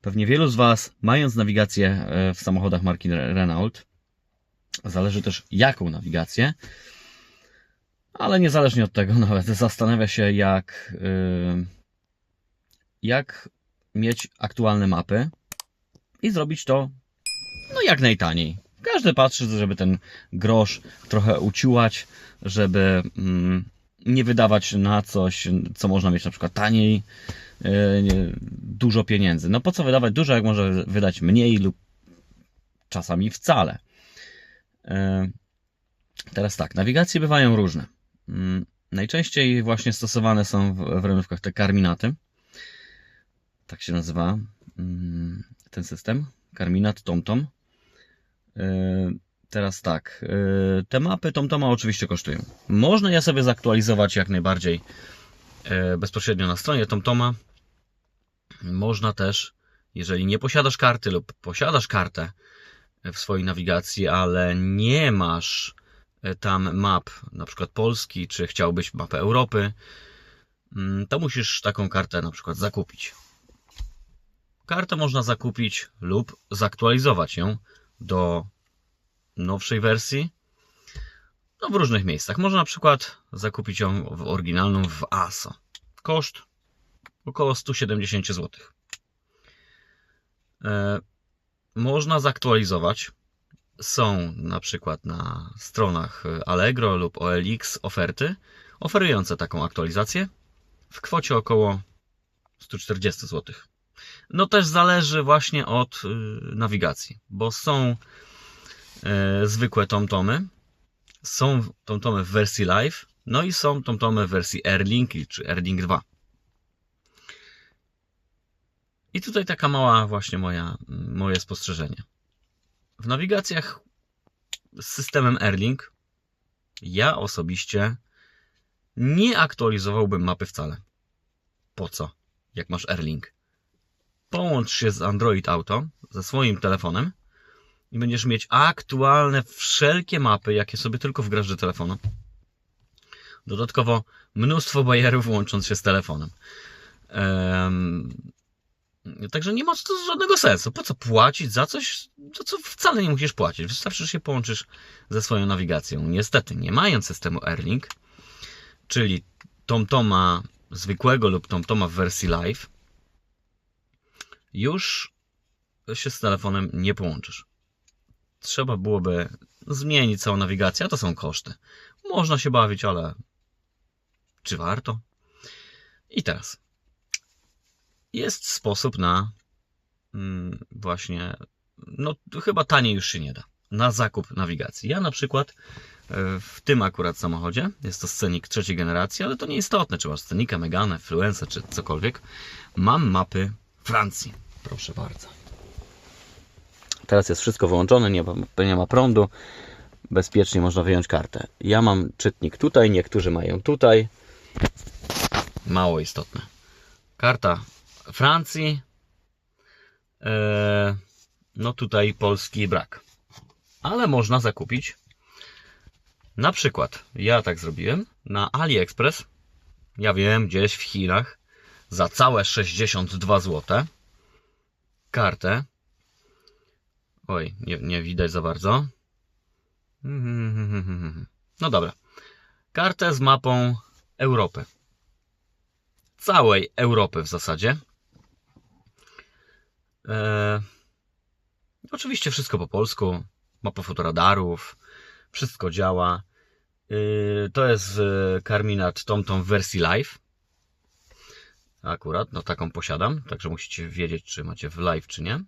Pewnie wielu z Was, mając nawigację e, w samochodach marki Renault, zależy też jaką nawigację, ale niezależnie od tego nawet zastanawia się jak, y, jak mieć aktualne mapy i zrobić to no jak najtaniej. Każdy patrzy, żeby ten grosz trochę uciłać, żeby mm, nie wydawać na coś, co można mieć na przykład taniej, nie- dużo pieniędzy. No po co wydawać dużo, jak może wydać mniej lub czasami wcale. Yy, Teraz tak, nawigacje bywają różne. Mm, Najczęściej właśnie stosowane są w, renówkach te karminaty. Tak się nazywa mm, ten system. Karminat TomTom. Yy, Teraz tak, yy, te mapy TomToma oczywiście kosztują. Można je sobie zaktualizować jak najbardziej yy, bezpośrednio na stronie TomToma. Można też, jeżeli nie posiadasz karty lub posiadasz kartę w swojej nawigacji, ale nie masz tam map, na przykład Polski, czy chciałbyś mapę Europy, mm, to musisz taką kartę na przykład zakupić. Kartę można zakupić lub zaktualizować ją do nowszej wersji. No w różnych miejscach. Można na przykład zakupić ją w oryginalną w ASO. Koszt około 170 zł. E, można zaktualizować. Są na przykład na stronach Allegro lub OLX oferty oferujące taką aktualizację w kwocie około 140 zł. No też zależy właśnie od y, nawigacji, bo są zwykłe tomtomy, są tomtomy w wersji live, no i są tomtomy w wersji Airlink czy Airlink 2. I tutaj taka mała właśnie moja, moje spostrzeżenie. W nawigacjach z systemem Airlink ja osobiście nie aktualizowałbym mapy wcale. Po co? Jak masz Airlink. Połącz się z Android Auto ze swoim telefonem i będziesz mieć aktualne wszelkie mapy, jakie sobie tylko wgrasz do telefonu. Dodatkowo mnóstwo bajerów łącząc się z telefonem. Em, Także nie ma to żadnego sensu. Po co płacić za coś, za co wcale nie musisz płacić? Wystarczy, że się połączysz ze swoją nawigacją. Niestety, nie mając systemu Airlink, czyli TomToma zwykłego lub TomToma w wersji live, już się z telefonem nie połączysz. Trzeba byłoby zmienić całą nawigację, a to są koszty. Można się bawić, ale czy warto? I teraz jest sposób na mm, właśnie, no chyba taniej już się nie da, na zakup nawigacji. Ja na przykład e, w tym akurat samochodzie, jest to scenik trzeciej generacji, ale to nie istotne, czy masz scenika, Megane, Fluence, czy cokolwiek, mam mapy Francji. Proszę bardzo. Teraz jest wszystko wyłączone, nie ma, nie ma prądu, bezpiecznie można wyjąć kartę. Ja mam czytnik tutaj, niektórzy mają tutaj. Mało istotne. Karta Francji. E, no tutaj Polski brak. Ale można zakupić. Na przykład, ja tak zrobiłem na AliExpress. Ja wiem, gdzieś w Chinach za całe 62 zł. Kartę. Oj, nie, nie widać za bardzo. No dobra. Kartę z mapą Europy. Całej Europy w zasadzie. E, oczywiście wszystko po polsku. Mapa fotoradarów. Wszystko działa. E, to jest karminat TomTom w wersji live. Akurat, no taką posiadam. Także musicie wiedzieć, czy macie w live, czy nie.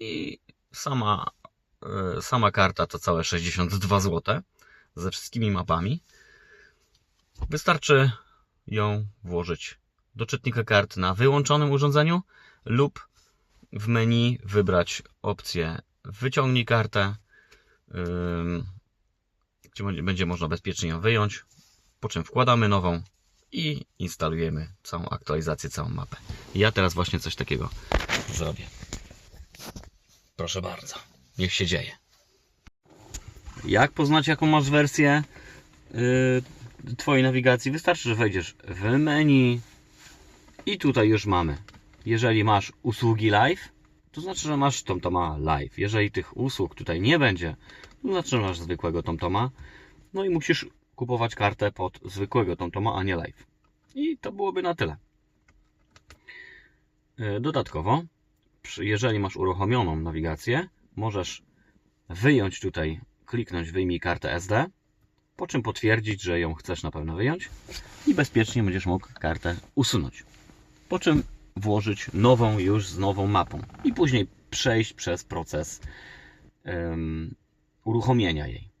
I sama, e, sama karta to całe 62 zł. Ze wszystkimi mapami. Wystarczy ją włożyć do czytnika kart na wyłączonym urządzeniu lub w menu wybrać opcję wyciągnij kartę, gdzie będzie można bezpiecznie ją wyjąć, po czym wkładamy nową i instalujemy całą aktualizację, całą mapę. Ja teraz właśnie coś takiego zrobię. Proszę bardzo, niech się dzieje. Jak poznać jaką masz wersję yy, Twojej nawigacji? Wystarczy, że wejdziesz w menu i tutaj już mamy. Jeżeli masz usługi live, to znaczy, że masz TomToma Live. Jeżeli tych usług tutaj nie będzie, to znaczy, że masz zwykłego TomToma. No i musisz kupować kartę pod zwykłego TomToma, a nie Live. I to byłoby na tyle. E, Dodatkowo, jeżeli masz uruchomioną nawigację, możesz wyjąć tutaj, kliknąć wyjmij kartę SD, po czym potwierdzić, że ją chcesz na pewno wyjąć i bezpiecznie będziesz mógł kartę usunąć. Po czym włożyć nową już z nową mapą i później przejść przez proces em, uruchomienia jej.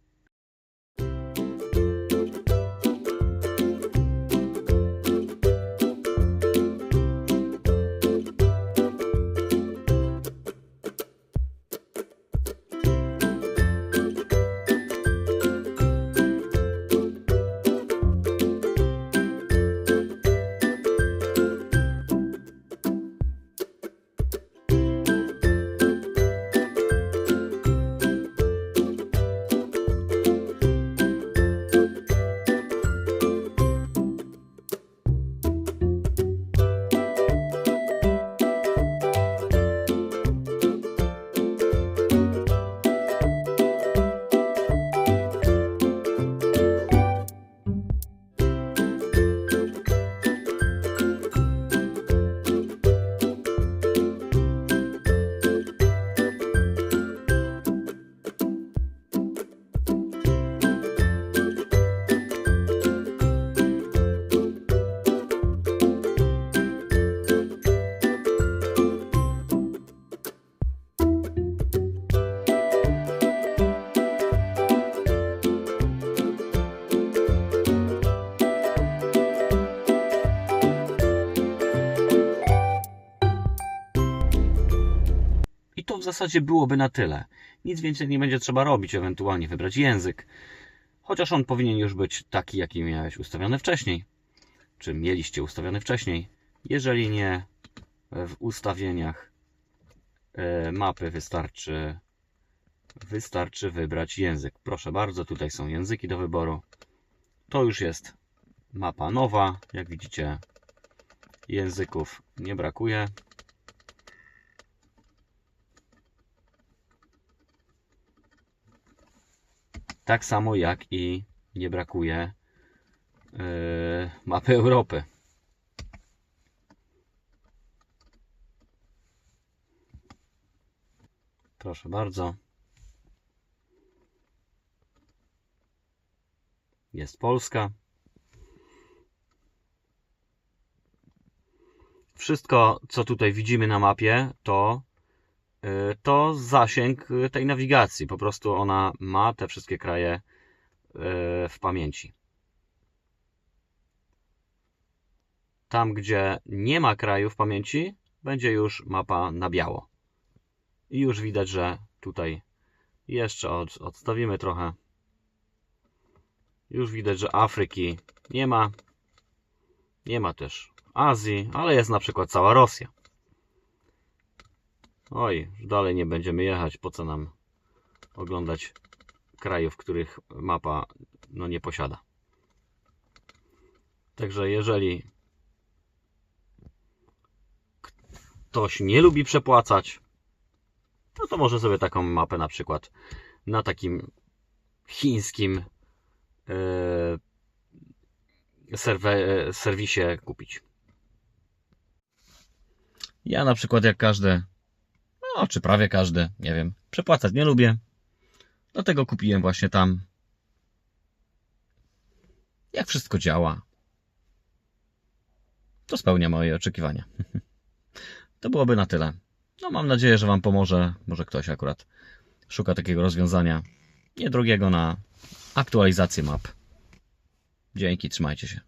W zasadzie byłoby na tyle. Nic więcej nie będzie trzeba robić, ewentualnie wybrać język. Chociaż on powinien już być taki, jaki miałeś ustawiony wcześniej. Czy mieliście ustawiony wcześniej. Jeżeli nie, w ustawieniach e, mapy wystarczy, wystarczy wybrać język. Proszę bardzo, tutaj są języki do wyboru. To już jest mapa nowa. Jak widzicie, języków nie brakuje. Tak samo jak i nie brakuje yy, mapy Europy. Proszę bardzo. Jest Polska. Wszystko, co tutaj widzimy na mapie, to to zasięg y, tej nawigacji. Po prostu ona ma te wszystkie kraje y, w pamięci. Tam, gdzie nie ma kraju w pamięci, będzie już mapa na biało. I już widać, że tutaj jeszcze od, odstawimy trochę. Już widać, że Afryki nie ma. Nie ma też Azji, ale jest na przykład cała Rosja. Oj, już dalej nie będziemy jechać. Po co nam oglądać krajów, których mapa no, nie posiada. Także jeżeli ktoś nie lubi przepłacać, no to może sobie taką mapę na przykład na takim chińskim yy, serwe, serwisie kupić. Ja na przykład jak każdy, no czy prawie każdy, nie wiem, przepłacać nie lubię. Dlatego kupiłem właśnie tam. Jak wszystko działa, to spełnia moje oczekiwania. To byłoby na tyle. No mam nadzieję, że Wam pomoże. Może ktoś akurat szuka takiego rozwiązania niedrogiego na aktualizację map. Dzięki, trzymajcie się.